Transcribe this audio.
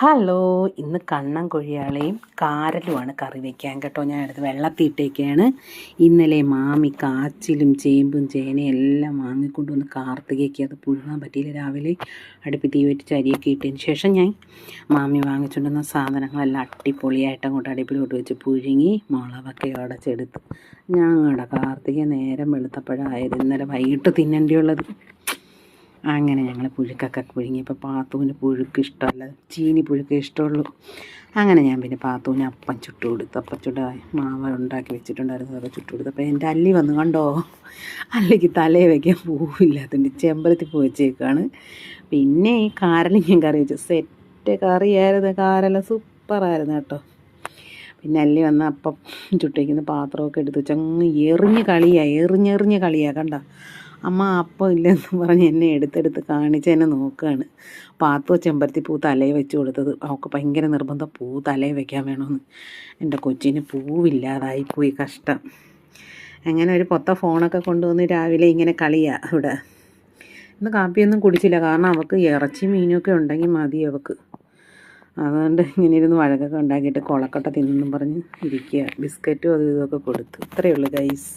Hello ഇന്ന് കണ്ണൻ കൊഴിയാളയും കാരലുമാണ് കറി വെക്കാൻ കേട്ടോ. ഞാൻ എടുത്ത് വെള്ളത്തിയിട്ടേക്കാണ് ഇന്നലെ മാമി കാച്ചിലും ചേമ്പും ചേനയും എല്ലാം വാങ്ങിക്കൊണ്ട് വന്ന് കാർത്തികയ്ക്ക് അത് പുഴുങ്ങാൻ പറ്റിയില്ല. രാവിലെ അടുപ്പ് തീ വെച്ച് അരിയൊക്കെ ഇട്ടതിന് ശേഷം ഞാൻ മാമി വാങ്ങിച്ചുകൊണ്ടുവന്ന സാധനങ്ങളെല്ലാം അട്ടിപ്പൊളിയായിട്ട് അങ്ങോട്ട് അടുപ്പിലോട്ട് വെച്ച് പുഴുങ്ങി മുളകൊക്കെ ഉടച്ചെടുത്ത് ഞങ്ങളുടെ കാർത്തിക നേരം വെളുത്തപ്പോഴായത് ഇന്നലെ വൈകിട്ട് തിന്നേണ്ടിയുള്ളത്. അങ്ങനെ ഞങ്ങൾ പുഴുക്കൊക്കെ പുഴുങ്ങിയപ്പോൾ പാത്തുവിന് പുഴുക്ക് ഇഷ്ടമല്ല. ചീനി പുഴുക്ക് ഇഷ്ടമുള്ളൂ. അങ്ങനെ ഞാൻ പിന്നെ പാത്തുവിന് അപ്പം ചുട്ടു കൊടുത്തു. അപ്പം ചുട്ട മാവ് ഉണ്ടാക്കി വെച്ചിട്ടുണ്ടായിരുന്നു. അതൊക്കെ ചുട്ടു കൊടുത്തു. അപ്പോൾ എന്റെ അല്ലി വന്നു കണ്ടോ? അല്ലിക്ക് തലയെ വയ്ക്കാൻ പൂവില്ലാത്തതുകൊണ്ട് ചെമ്പലത്തിൽ പോയി വെച്ചേക്കാണ്. പിന്നെ ഈ കാരലിങ്ങൻ കറി വെച്ചു. സെറ്റ് കറിയായിരുന്നു. കാരല സൂപ്പറായിരുന്നു കേട്ടോ. പിന്നെ അല്ലി വന്ന് അപ്പം ചുട്ടേക്കുന്ന പാത്രമൊക്കെ എടുത്ത് വെച്ചങ്ങ് എറിഞ്ഞ് കളിയാണ് എറിഞ്ഞെറിഞ്ഞ് കളിയാണ് കണ്ട? അമ്മ അപ്പം ഇല്ലെന്ന് പറഞ്ഞ് എന്നെ എടുത്തെടുത്ത് കാണിച്ച് എന്നെ നോക്കുകയാണ് പാത്തോ ചെമ്പരത്തി പൂ തലയിൽ വെച്ച് കൊടുത്തത്. അവൾക്ക് ഭയങ്കര നിർബന്ധം പൂ തലയിൽ വെക്കാൻ വേണമെന്ന് എന്റെ കൊച്ചിന് പൂവില്ലാതായിപ്പോയി കഷ്ടം. അങ്ങനെ ഒരു പൊത്ത ഫോണൊക്കെ കൊണ്ടുവന്ന് രാവിലെ ഇങ്ങനെ കളിയാ ഇവിടെ ഇന്ന് കാപ്പിയൊന്നും കുടിച്ചില്ല. കാരണം അവൾക്ക് ഇറച്ചി മീനൊക്കെ ഉണ്ടെങ്കിൽ മതി അവൾക്ക് അതുകൊണ്ട് ഇങ്ങനെ ഇരുന്ന് വഴക്കൊക്കെ ഉണ്ടാക്കിയിട്ട് കൊളക്കട്ട തിന്നും പറഞ്ഞ് ഇരിക്കുക ബിസ്ക്കറ്റും അതും ഇതൊക്കെ കൊടുത്തു. ഇത്രയേ ഉള്ളൂ ഗൈസ്